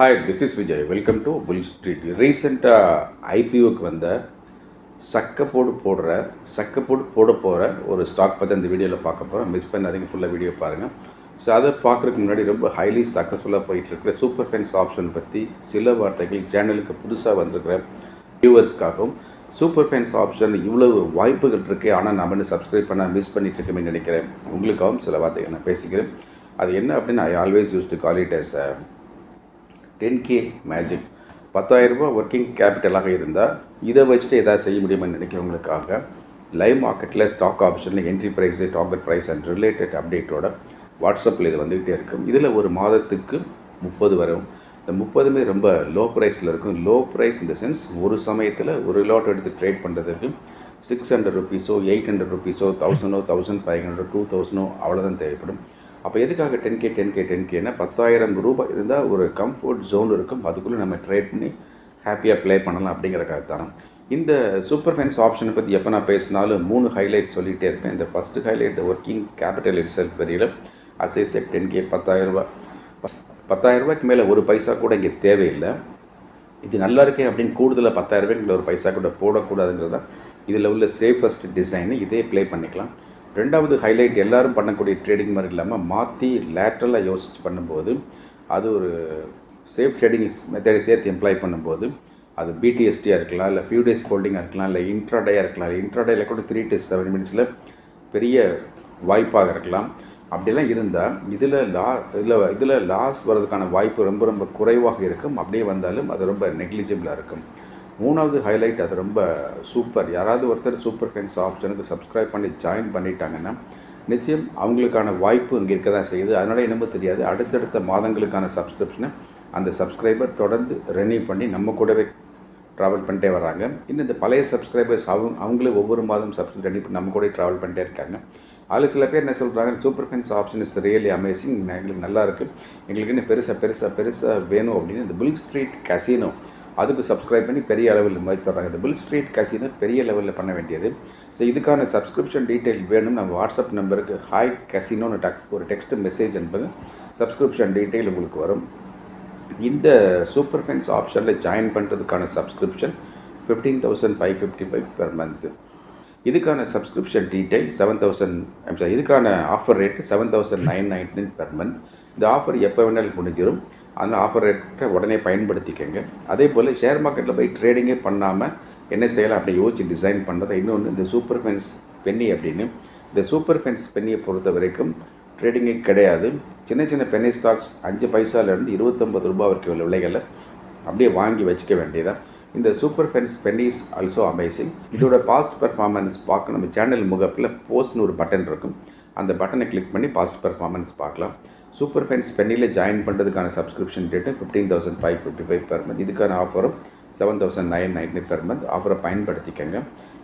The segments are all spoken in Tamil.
Hi this is Vijay welcome to bull street ரீசெண்டாக ஐபிஓக்கு வந்த சக்கப்போடு போடுற சக்கப்போடு போட போகிற ஒரு ஸ்டாக் பற்றி அந்த வீடியோவில் பார்க்க போகிறோம் மிஸ் பண்ணாதீங்க ஃபுல்லாக வீடியோ பாருங்கள் ஸோ அதை பார்க்குறதுக்கு முன்னாடி ரொம்ப ஹைலி சக்ஸஸ்ஃபுல்லாக போயிட்டு இருக்கிற சூப்பர் ஃபென்ஸ் ஆப்ஷன் பற்றி சில வார்த்தைகள் சேனலுக்கு புதுசாக வந்திருக்கிற வியூவர்ஸ்க்காகவும் சூப்பர் ஃபென்ஸ் ஆப்ஷன் இவ்வளவு வாய்ப்புகள் இருக்குது ஆனால் நம்ம வந்து சப்ஸ்கிரைப் பண்ண மிஸ் பண்ணிட்டு இருக்கேன்னு நினைக்கிறேன். உங்களுக்காகவும் சில வார்த்தைகள் நான் பேசிக்கிறேன். அது என்ன அப்படின்னு I always use to call it ten K magic பத்தாயிரரூபா ஒர்க்கிங் கேபிட்டலாக இருந்தால் இதை வச்சுட்டு எதாவது செய்ய முடியுமான்னு நினைக்கிறவங்களுக்காக லைவ் மார்க்கெட்டில் ஸ்டாக் ஆப்ஷனில் entry price target price and related அப்டேட்டோட வாட்ஸ்அப்பில் இது வந்துகிட்டே இருக்கும். இதில் ஒரு மாதத்துக்கு முப்பது வரும். இந்த முப்பதுமே ரொம்ப லோ ப்ரைஸில் இருக்கும் லோ ப்ரைஸ் இந்த சென்ஸ் ஒரு சமயத்தில் ஒரு லாட் எடுத்து ட்ரேட் பண்ணுறதுக்கு சிக்ஸ் ஹண்ட்ரட் ருபீஸோ எயிட் ஹண்ட்ரட் ருபீஸோ தௌசண்டோ தௌசண்ட் ஃபைவ் ஹண்ட்ரட் டூ தௌசண்டோ அவ்வளோதான் தேவைப்படும். அப்போ எதுக்காக ten K ten K ten கேனா பத்தாயிரம் ரூபாய் இருந்தால் ஒரு கம்ஃபர்ட் ஜோன் இருக்கும். அதுக்குள்ளே நம்ம ட்ரேட் பண்ணி ஹாப்பியாக ப்ளே பண்ணலாம் அப்படிங்கிறக்காக தான். இந்த சூப்பர் ஃபைன்ஸ் ஆப்ஷனை பற்றி எப்போ நான் பேசினாலும் மூணு ஹைலைட் சொல்லிகிட்டே இருப்பேன். இந்த first highlight working capital itself தெரியல எட் டென் கே பத்தாயிரரூபா பத்தாயிரரூபாய்க்கு மேலே ஒரு பைசா கூட இங்கே தேவையில்லை. இது நல்லா இருக்கே அப்படின்னு கூடுதலாக பத்தாயிரம் ஒரு பைசா கூட போடக்கூடாதுங்கிறது தான் இதில் உள்ள சேஃபஸ்ட் டிசைனு இதே ப்ளே பண்ணிக்கலாம். ரெண்டாவது ஹைலைட் எல்லாரும் பண்ணக்கூடிய ட்ரேடிங் மாதிரி இல்லாமல் மாற்றி லேட்ரலாக யோசித்து பண்ணும்போது அது ஒரு சேஃப் ட்ரேடிங் மெத்தடை சேர்த்து எம்ப்ளாய் பண்ணும்போது அது பிடிஎஸ்டியாக இருக்கலாம் இல்லை ஃபியூ டேஸ் ஹோல்டிங்காக இருக்கலாம் இல்லை இன்ட்ராடேயாக இருக்கலாம் இன்ட்ராடேயில் கூட த்ரீ டு செவன் மினிட்ஸில் பெரிய வாய்ப்பாக இருக்கலாம். அப்படிலாம் இருந்தால் இதில் லா இதில் இதில் லாஸ் வர்றதுக்கான வாய்ப்பு ரொம்ப ரொம்ப குறைவாக இருக்கும். அப்படியே வந்தாலும் அது ரொம்ப நெக்லிஜிபிளாக இருக்கும். மூணாவது ஹைலைட் அது ரொம்ப சூப்பர் யாராவது ஒருத்தர் சூப்பர் ஃபேன்ஸ் ஆப்ஷனுக்கு சப்ஸ்கிரைப் பண்ணி ஜாயின் பண்ணிட்டாங்கன்னா நிச்சயம் அவங்களுக்கான வாய்ப்பு இங்கே இருக்க தான் செய்யுது. அதனால் என்னமோ தெரியாது. அடுத்தடுத்த மாதங்களுக்கான சப்ஸ்கிரிப்ஷனை அந்த சப்ஸ்கிரைபர் தொடர்ந்து ரெனியூ பண்ணி நம்ம கூடவே ட்ராவல் பண்ணிட்டே வராங்க. இன்னும் இந்த பழைய சப்ஸ்கிரைபர்ஸ் அவங்க அவங்களே ஒவ்வொரு மாதம் சப்ஸ்கிரைப் ரெடி பண்ணி நம்ம கூட ட்ராவல் பண்ணிட்டே இருக்காங்க. அதில் சில பேர் என்ன சொல்கிறாங்க super fans option is really amazing எங்களுக்கு நல்லா இருக்குது எங்களுக்கு இன்னும் பெருசாக பெருசாக பெருசாக வேணும் அப்படின்னு இந்த பில் ஸ்ட்ரீட் கசினோ அதுக்கு சப்ஸ்கிரைப் பண்ணி பெரிய அளவில் மாதிரி சொல்கிறாங்க இந்த பில் ஸ்ட்ரீட் கசினோ பெரிய லெவலில் பண்ண வேண்டியது. ஸோ இதுக்கான சப்ஸ்கிரிப்ஷன் டீட்டெயில் வேணும். நம்ம வாட்ஸ்அப் நம்பருக்கு ஹாய் கசினோன்னு டக் ஒரு டெக்ஸ்ட் மெசேஜ் அனுப்புங்க சப்ஸ்கிரிப்ஷன் டீட்டெயில் உங்களுக்கு வரும். இந்த சூப்பர் ஃபென்ஸ் ஆப்ஷனில் ஜாயின் பண்ணுறதுக்கான subscription fifteen thousand five fifty five per month இதுக்கான subscription detail seven thousand sorry இதுக்கான offer rate seven thousand nine nineteen per month இந்த ஆஃபர் எப்போ வேணாலும் முடிஞ்சிடும் அந்த ஆஃபர் ரேட்டை உடனே பயன்படுத்திக்கங்க. அதே போல் ஷேர் மார்க்கெட்டில் போய் ட்ரேடிங்கே பண்ணாமல் என்ன செய்யலாம் அப்படி யோசிச்சு டிசைன் பண்ணுறது இன்னொன்று இந்த சூப்பர் ஃபென்ஸ் பென்னி அப்படின்னு. இந்த சூப்பர் ஃபென்ஸ் பென்னியை பொறுத்த வரைக்கும் ட்ரேடிங்கே கிடையாது. சின்ன சின்ன பென்னி ஸ்டாக்ஸ் அஞ்சு பைசாலேருந்து இருபத்தொம்பது ரூபா வரைக்கும் உள்ள விலைகளை அப்படியே வாங்கி வச்சுக்க வேண்டியதான் இந்த super fans pennies also amazing இதோட பாஸ்ட் பர்ஃபார்மன்ஸ் பார்க்க நம்ம சேனல் முகப்பில் போஸ்ட்னு ஒரு பட்டன் இருக்கும். அந்த பட்டனை கிளிக் பண்ணி பாஸ்ட் பர்ஃபார்மன்ஸ் பார்க்கலாம். சூப்பர் ஃபைன் பென்னியில் ஜாயின் பண்ணுறதுக்கான subscription date fifteen thousand five fifty five per month இதுக்கான ஆஃபரும் seven thousand nine ninety per month ஆஃபரை பயன்படுத்திக்கங்க.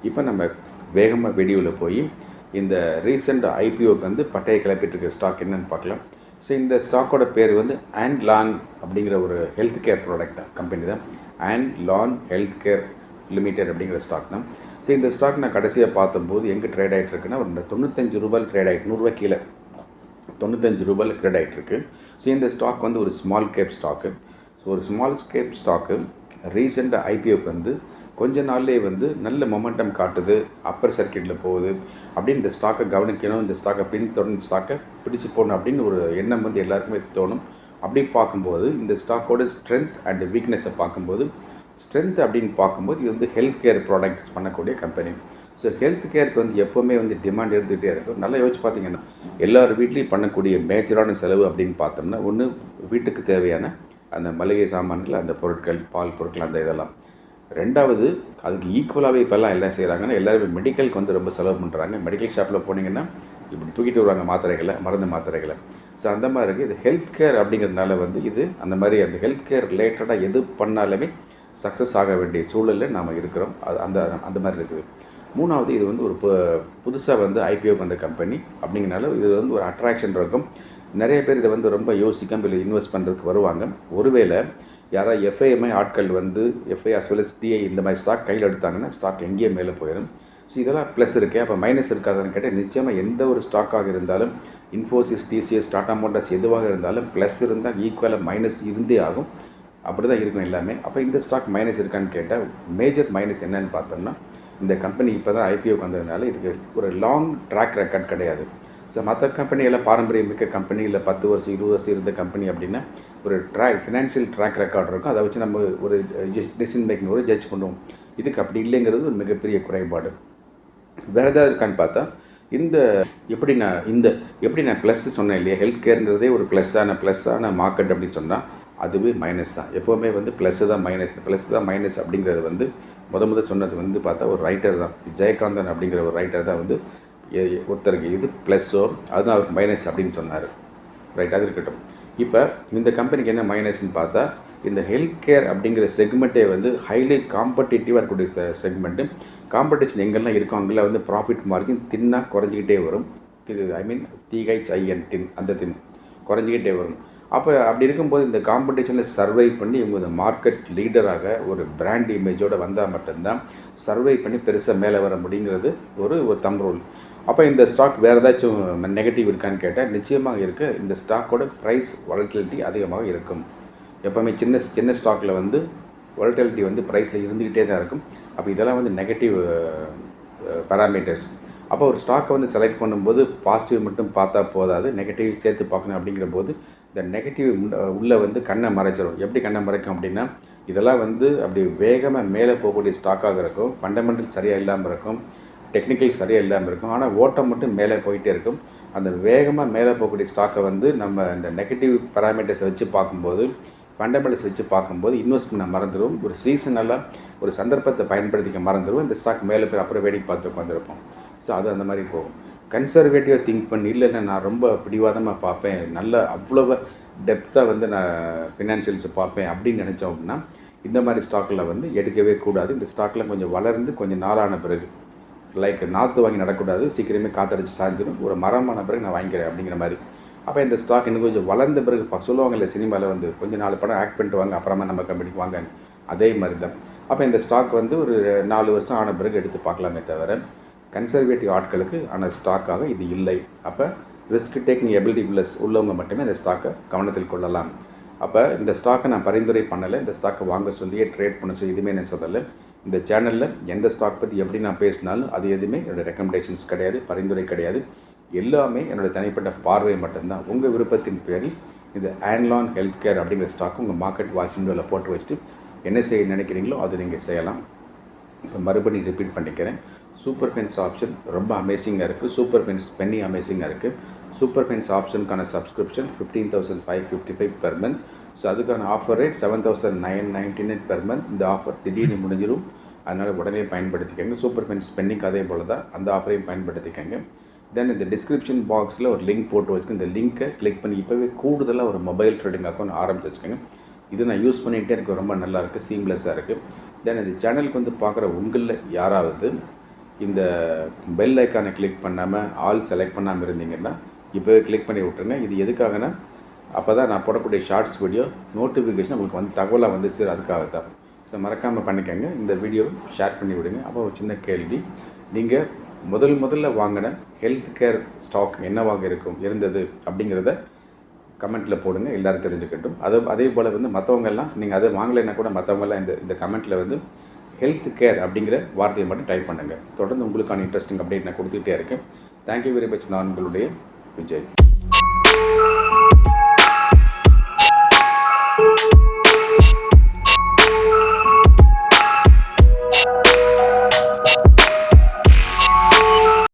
இப்போ நம்ம வேகமாக வீடியோவில் போய் இந்த ரீசெண்ட் ஐபிஓக்கு வந்து பட்டையை கிளப்பிட்டு இருக்க ஸ்டாக் என்னென்னு பார்க்கலாம். ஸோ இந்த ஸ்டாக்கோட பேர் வந்து அண்ட் லான் அப்படிங்கிற ஒரு ஹெல்த் கேர் ப்ராடக்ட் கம்பெனி தான். Anlon health care limited அப்படிங்கிற ஸ்டாக் தான். ஸோ இந்த ஸ்டாக் நான் கடைசியாக பார்த்தபோது எங்கே ட்ரேட் ஆகிட்டு இருக்குன்னா ஒரு தொண்ணூத்தஞ்சு ரூபாய் ட்ரேட் ஆகிட்டு நூறுரூவா கீழே. தொண்ணூத்தஞ்சு ரூபாயில் ட்ரேட் ஆகிட்டு ஸோ இந்த ஸ்டாக் வந்து ஒரு ஸ்மால் கேப் ஸ்டாக்கு ஸோ ஒரு ஸ்மால் கேப் ஸ்டாக்கு ரீசெண்டாக ஐபிஓக்கு வந்து கொஞ்ச நாள்லேயே வந்து நல்ல மொமெண்டம் காட்டுது அப்பர் சர்க்கியூட்டில் போகுது. அப்படின்னு இந்த ஸ்டாக்கை கவனிக்கணும். இந்த ஸ்டாக்கை பின்தொடர்ந்து ஸ்டாக்கை பிடிச்சி போடணும் அப்படின்னு ஒரு எண்ணம் வந்து எல்லாருக்குமே தோணும். அப்படி பார்க்கும்போது இந்த ஸ்டாக்கோட ஸ்ட்ரென்த் அண்ட் வீக்னஸை பார்க்கும்போது ஸ்ட்ரென்த் அப்படின்னு பார்க்கும்போது இது வந்து ஹெல்த் கேர் ப்ராடக்ட்ஸ் பண்ணக்கூடிய கம்பெனி ஸோ ஹெல்த் கேருக்கு வந்து எப்போவுமே வந்து டிமாண்ட் இருந்துகிட்டே இருக்கும் நல்லா யோசிச்சு பார்த்தீங்கன்னா எல்லார் வீட்லேயும் பண்ணக்கூடிய மேஜரான செலவு அப்படின்னு பார்த்தோம்னா ஒன்று வீட்டுக்கு தேவையான அந்த மளிகை சாமான்கள் அந்த பொருட்கள் பால் பொருட்கள் அந்த இதெல்லாம். ரெண்டாவது அதுக்கு ஈக்குவலாகவே இப்போல்லாம் எல்லாம் செய்கிறாங்கன்னா எல்லாருமே மெடிக்கலுக்கு வந்து ரொம்ப செலவு பண்ணுறாங்க மெடிக்கல் ஷாப்பில் போனீங்கன்னா இப்படி தூக்கிட்டு வருவாங்க மாத்திரைகளை மருந்து மாத்திரைகளை. ஸோ அந்த மாதிரி இருக்குது இது ஹெல்த் கேர் அப்படிங்கிறதுனால வந்து இது அந்த மாதிரி அந்த ஹெல்த் கேர் ரிலேட்டடாக எது பண்ணாலுமே சக்ஸஸ் ஆக வேண்டிய சூழலில் நாம் இருக்கிறோம். அது அந்த அந்த மாதிரி இருக்குது. மூணாவது இது வந்து ஒரு புதுசாக வந்து ஐபிஓ வந்த கம்பெனி அப்படிங்கிறனால இது வந்து ஒரு அட்ராக்ஷன் இருக்கும். நிறைய பேர் இதை வந்து ரொம்ப யோசிக்காம இல்லை இன்வெஸ்ட் பண்ணுறதுக்கு வருவாங்க. ஒருவேளை யாராவது எஃப்ஐஎம்ஐ ஆட்கள் வந்து FI as well as DI இந்த மாதிரி ஸ்டாக் கையில் எடுத்தாங்கன்னா ஸ்டாக் எங்கேயே மேலே போயிடும். ஸோ இதெல்லாம் ப்ளஸ் இருக்கே. அப்போ மைனஸ் இருக்காதுன்னு கேட்டால் நிச்சயமாக எந்த ஒரு ஸ்டாக்காக இருந்தாலும் இன்ஃபோசிஸ் டிசிஎஸ் டாடா மோட்டார்ஸ் எதுவாக இருந்தாலும் ப்ளஸ் இருந்தால் ஈக்குவலாக மைனஸ் இருந்தே ஆகும். அப்படி தான் இருக்கும் எல்லாமே. அப்போ இந்த ஸ்டாக் மைனஸ் இருக்கான்னு கேட்டால் மேஜர் மைனஸ் என்னன்னு பார்த்தோம்னா இந்த கம்பெனி இப்போ தான் ஐபிஓக்கு வந்ததுனால இதுக்கு ஒரு லாங் ட்ராக் ரெக்கார்ட் கிடையாது. ஸோ மற்ற கம்பெனியில் எல்லாம் பாரம்பரியம் மிக்க கம்பெனி இல்லை பத்து வருஷம் இருபது வருஷம் இருந்த கம்பெனி அப்படின்னா ஒரு ட்ராக் ஃபினான்ஷியல் ட்ராக் ரெக்கார்ட் இருக்கும். அதை வச்சு நம்ம ஒரு டிசிஷன் மேக்கிங் ஒரு ஜட்ஜ் பண்ணுவோம். இதுக்கு அப்படி இல்லைங்கிறது ஒரு மிகப்பெரிய குறைபாடு. வேறு ஏதாவது இருக்கான்னு பார்த்தா இந்த எப்படி நான் இந்த எப்படி நான் ப்ளஸ் சொன்னேன் இல்லையா? ஹெல்த் கேர்ன்றதே ஒரு ப்ளஸ்ஸான ப்ளஸ்ஸான மார்க்கெட் அப்படின்னு சொன்னால் அதுவே மைனஸ் தான். எப்போவுமே வந்து ப்ளஸ்ஸு தான் மைனஸ் ப்ளஸ் தான் மைனஸ் அப்படிங்கிறது வந்து முத முத சொன்னது வந்து பார்த்தா ஒரு ரைட்டர் தான். ஜெயகாந்தன் அப்படிங்கிற ஒரு ரைட்டர் தான் வந்து ஒருத்தருக்கு இது ப்ளஸ்ஸோ அதுதான் அவருக்கு மைனஸ் அப்படின்னு சொன்னார். ரைட் அது இருக்கட்டும். இப்போ இந்த கம்பெனிக்கு என்ன மைனஸ்னு பார்த்தா இந்த ஹெல்த் கேர் அப்படிங்கிற செக்மெண்ட்டே வந்து ஹைலி காம்படிட்டிவாக இருக்கக்கூடிய செ செக்மெண்ட்டு காம்படிஷன் எங்கெல்லாம் இருக்கோ அங்கெல்லாம் வந்து ப்ராஃபிட் மார்ஜின் தின்னாக குறைஞ்சிக்கிட்டே வரும். திரு ஐ மீன் தீகை ஐஎன் தின் அந்த தின் குறைஞ்சிக்கிட்டே வரும். அப்போ அப்படி இருக்கும்போது இந்த காம்படிஷனில் சர்வை பண்ணி இவங்க இந்த மார்க்கெட் லீடராக ஒரு பிராண்ட் இமேஜோடு வந்தால் மட்டும்தான் சர்வை பண்ணி பெருசாக மேலே வர முடியுங்கிறது ஒரு ஒரு தம் ரூல் அப்போ இந்த ஸ்டாக் வேறு ஏதாச்சும் நெகட்டிவ் இருக்கான்னு கேட்டால் நிச்சயமாக இருக்குது இந்த ஸ்டாக்கோட ப்ரைஸ் வாலட்டிலிட்டி அதிகமாக இருக்கும். எப்போவுமே சின்ன சின்ன ஸ்டாக்கில் வந்து வாலட்டிலிட்டி வந்து ப்ரைஸில் இருந்துக்கிட்டே தான் இருக்கும். அப்போ இதெல்லாம் வந்து நெகட்டிவ் பேராமீட்டர்ஸ் அப்போ ஒரு ஸ்டாக்கை வந்து செலக்ட் பண்ணும்போது பாசிட்டிவ் மட்டும் பார்த்தா போதாது நெகட்டிவ் சேர்த்து பார்க்கணும் அப்படிங்கிற போது இந்த நெகட்டிவ் உள்ளே வந்து கண்ணை மறைச்சிடும் எப்படி கண்ணை மறைக்கும் அப்படின்னா இதெல்லாம் வந்து அப்படி வேகமாக மேலே போகக்கூடிய ஸ்டாக்காக இருக்கும். ஃபண்டமெண்டல் சரியாக இல்லாமல் இருக்கும். டெக்னிக்கல் சரியாக இல்லாமல் இருக்கும். ஆனால் ஓட்டம் மட்டும் மேலே போயிட்டே இருக்கும். அந்த வேகமாக மேலே போகக்கூடிய ஸ்டாக்கை வந்து நம்ம இந்த நெகட்டிவ் பேராமீட்டர்ஸை வச்சு பார்க்கும்போது ஃபண்டமெண்டல்ஸ் வச்சு பார்க்கும்போது இன்வெஸ்ட்மெண்ட் மறந்துடும் ஒரு சீசனலாக ஒரு சந்தர்ப்பத்தை பயன்படுத்திக்க மறந்துடும் இந்த ஸ்டாக் மேலே போய் அப்புறம் வேடிக்கை பார்த்து உட்காந்துருப்போம் ஸோ அது அந்த மாதிரி போகும். கன்சர்வேட்டிவாக திங்க் பண்ணி இல்லைன்னா நான் ரொம்ப பிடிவாதமாக பார்ப்பேன். நல்ல அவ்வளோ டெப்த்தாக வந்து நான் ஃபினான்ஷியல்ஸை பார்ப்பேன் அப்படின்னு நினச்சோம் அப்படின்னா இந்த மாதிரி ஸ்டாக்கில் வந்து எடுக்கவே கூடாது. இந்த ஸ்டாக்கில் கொஞ்சம் வளர்ந்து கொஞ்சம் நாளான பிறகு லைக் நாற்று வாங்கி நடக்கூடாது சீக்கிரமே காத்தடிச்சு சாஞ்சிடும் ஒரு மரமான பிறகு நான் வாங்கிக்கிறேன் அப்படிங்கிற மாதிரி. அப்போ இந்த ஸ்டாக் இன்னும் கொஞ்சம் வளர்ந்த பிறகு சொல்லுவாங்க இல்லை சினிமாவில் வந்து கொஞ்சம் நாலு படம் ஆக்ட் பண்ணிட்டு வாங்க அப்புறமா நம்ம கம்பெனிக்கு வாங்க அதே மாதிரி தான். அப்போ இந்த ஸ்டாக் வந்து ஒரு நாலு வருஷம் ஆன பிறகு எடுத்து பார்க்கலாமே தவிர கன்சர்வேட்டிவ் ஆட்களுக்கு ஆன ஸ்டாக்காக இது இல்லை. அப்போ ரிஸ்க் டேக்கிங் எபிலிட்டி உள்ள உள்ளவங்க மட்டுமே இந்த ஸ்டாக்கை கவனத்தில் கொள்ளலாம். அப்போ இந்த ஸ்டாக்கை நான் பரிந்துரை பண்ணலை இந்த ஸ்டாக்கை வாங்க சொல்லியே ட்ரேட் பண்ண சொல்லி எதுவுமே நான் சொல்லலை. இந்த சேனலில் எந்த ஸ்டாக் பற்றி எப்படி நான் பேசினாலும் அது எதுவுமே என்னோட ரெக்கமெண்டேஷன்ஸ் கிடையாது பரிந்துரை கிடையாது. எல்லாமே என்னோட தனிப்பட்ட பார்வை மட்டும்தான். உங்கள் விருப்பத்தின் பேரில் இந்த ஆன்லான் ஹெல்த் கேர் அப்படிங்கிற ஸ்டாக் உங்கள் மார்க்கெட் வாட்ச் விண்டோவில் போட்டு வச்சுட்டு என்ன செய்ய நினைக்கிறீங்களோ அதை நீங்கள் செய்யலாம். இப்போ மறுபடியும் ரிப்பீட் பண்ணிக்கிறேன். சூப்பர் பென்ஸ் ஆப்ஷன் ரொம்ப அமேசிங்காக இருக்குது சூப்பர் பென்ஸ் பென்னி அமேசிங்காக இருக்குது super Benz ஆப்ஷனுக்கான subscription fifteen thousand five fifty five per month so அதுக்கான offer rate seven thousand nine ninety nine per month இந்த ஆஃபர் திடீர்னு முடிஞ்சிடும் அதனால் உடனே பயன்படுத்திக்கங்க. சூப்பர் பென்ஸ் பென்னிக்கு அதே போல் தான் அந்த ஆஃபரையும் பயன்படுத்திக்கோங்க. தென் இந்த டிஸ்கிரிப்ஷன் பாக்ஸில் ஒரு லிங்க் போட்டு வச்சுக்க இந்த லிங்க்கை கிளிக் பண்ணி இப்போவே கூடுதலாக ஒரு மொபைல் ட்ரேடிங் அக்கௌண்ட் ஆரம்பிச்சு வச்சுக்கோங்க. இது நான் யூஸ் பண்ணிகிட்டே எனக்கு ரொம்ப நல்லா இருக்குது சீம்லெஸ்ஸாக இருக்குது தென் இந்த சேனலுக்கு வந்து பார்க்குற உங்களில் யாராவது இந்த பெல் ஐக்கானை கிளிக் பண்ணாமல் ஆல் செலக்ட் பண்ணாமல் இருந்தீங்கன்னா இப்போவே கிளிக் பண்ணி விட்ருங்க இது எதுக்காகனா அப்போ தான் நான் போடக்கூடிய ஷார்ட்ஸ் வீடியோ நோட்டிஃபிகேஷன் உங்களுக்கு வந்து தகவலாக வந்து சேர் அதுக்காக தான் ஸோ மறக்காமல் பண்ணிக்கோங்க. இந்த வீடியோ ஷேர் பண்ணி விடுங்க. அப்போ ஒரு சின்ன கேள்வி. நீங்கள் முதல் முதல்ல வாங்கின ஹெல்த் கேர் ஸ்டாக் என்னவாக இருக்கும் இருந்தது அப்படிங்கிறத கமெண்ட்டில் போடுங்க. எல்லாரும் தெரிஞ்சுக்கட்டும். அது அதே போல் வந்து மற்றவங்கெல்லாம் நீங்கள் அதை வாங்கலைன்னா கூட மற்றவங்கெல்லாம் இந்த இந்த கமெண்ட்டில் வந்து ஹெல்த் கேர் அப்படிங்கிற வார்த்தையை மட்டும் டைப் பண்ணுங்கள் தொடர்ந்து உங்களுக்கான இன்ட்ரெஸ்டிங் அப்டேட் நான் கொடுத்துக்கிட்டே இருக்கேன். தேங்க்யூ வெரி மச் நான் உங்களுடைய விஜய்.